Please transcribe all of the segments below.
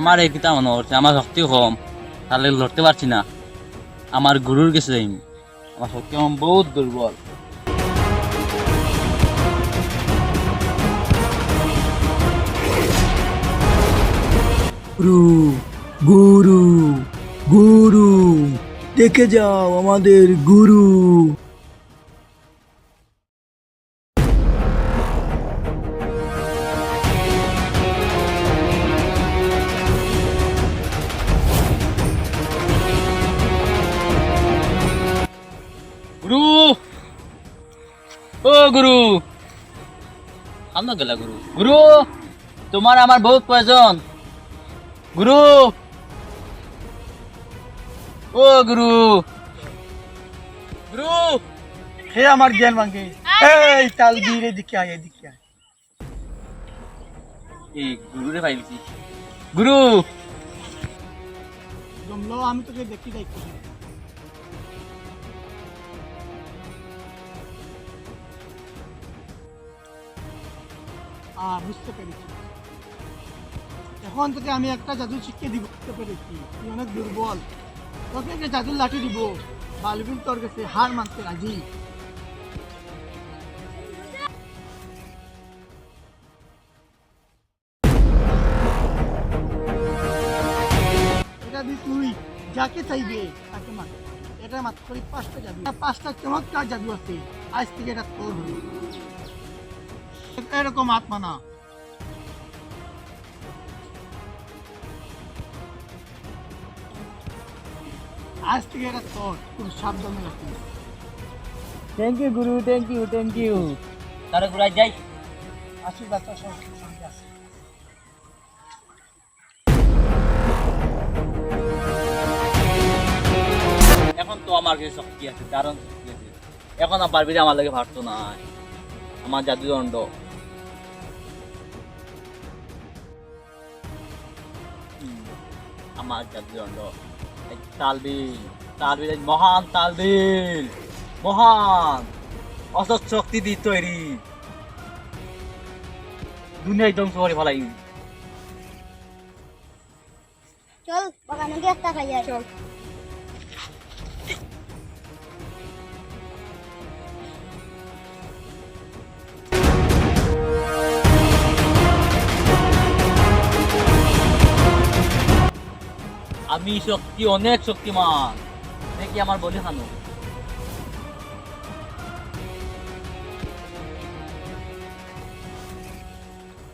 আমার এই কিতা মনে হচ্ছে আমার শক্তি কম তাহলে লড়তে পারছি না। আমার গুরুর কাছে যাইম আমার শক্তি কম, বহুত দুর্বল গুরু গুরু দেখে যাও আমাদের গুরু। গুরু ও গুরু আমরা গেলা গুরু গুরু তোমার আমার বহুত প্রয়োজন গুরু ও গুরু গুরু হে আমার জ্ঞান ভাঙে এই তাল বীর এদিকে আয় এদিকে আয় এই গুরু রে পাইছি গুরু জমলো আমি তোকে দেখি দেখি বুঝতে পেরেছি। এখন তোকে আমি একটা জাদু শিখে দিব, বুঝতে পেরেছি। তুই অনেক দুর্বল। তোকে একটা জাদুর লাঠি দিব। বালবিন তোর কাছে হার মানতে রাজি। এটা দি তুই, যাকে চাইবে তাকে মার এটা মাত্র পাঁচটা জাদু। পাঁচটা চমৎকার জাদু আছে। আজ থেকে এটা তোর হবে। এরকম আত্মা না। আজ থেকে এটা তোর খুব সাবধানে রাখিস থ্যাংক ইউ গুরু থ্যাংক ইউ থ্যাংক ইউ তারে ঘুরাই যাই। আশীর্বাদ সঙ্গে আছে। এখন তো আমার কাছে শক্তি আছে? আছে। এখন আর পারবি আমার লাগে ভাবতো না আমার জাদুদণ্ড আমার জাদুদণ্ড তালবিল তালবিল মহান তালবিল মহান অসৎ শক্তি দিয়ে তৈরি। দুনিয়ায় ধ্বংস করে ফেলাই। চল বাগানে গিয়ে একটা খাইয়া চল। আমি শক্তি, অনেক শক্তিমান। দেখি আমার বলি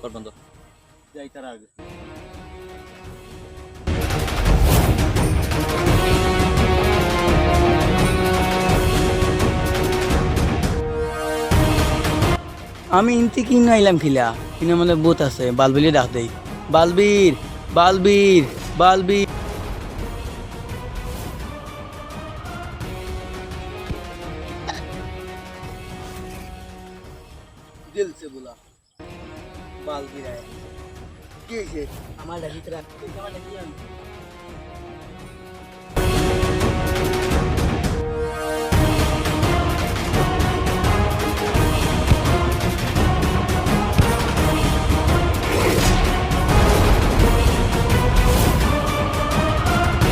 কর যাই তার আগে। আমি ইনতি কিন আইলাম খিলা। কিনে মানে বুথ আছে। বালবিলি ডাক দেই। বালবীর বালবীর বালবীর। দিল সে बोला আমি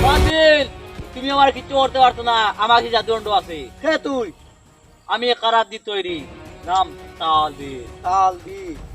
বাতিল! তুমি আমার কিছু করতে পারতো না। আমার কি জাদুদণ্ড আছে। কে তুই? আমি কারাত দি তৈরি। নাম তালবীর। তালবীর।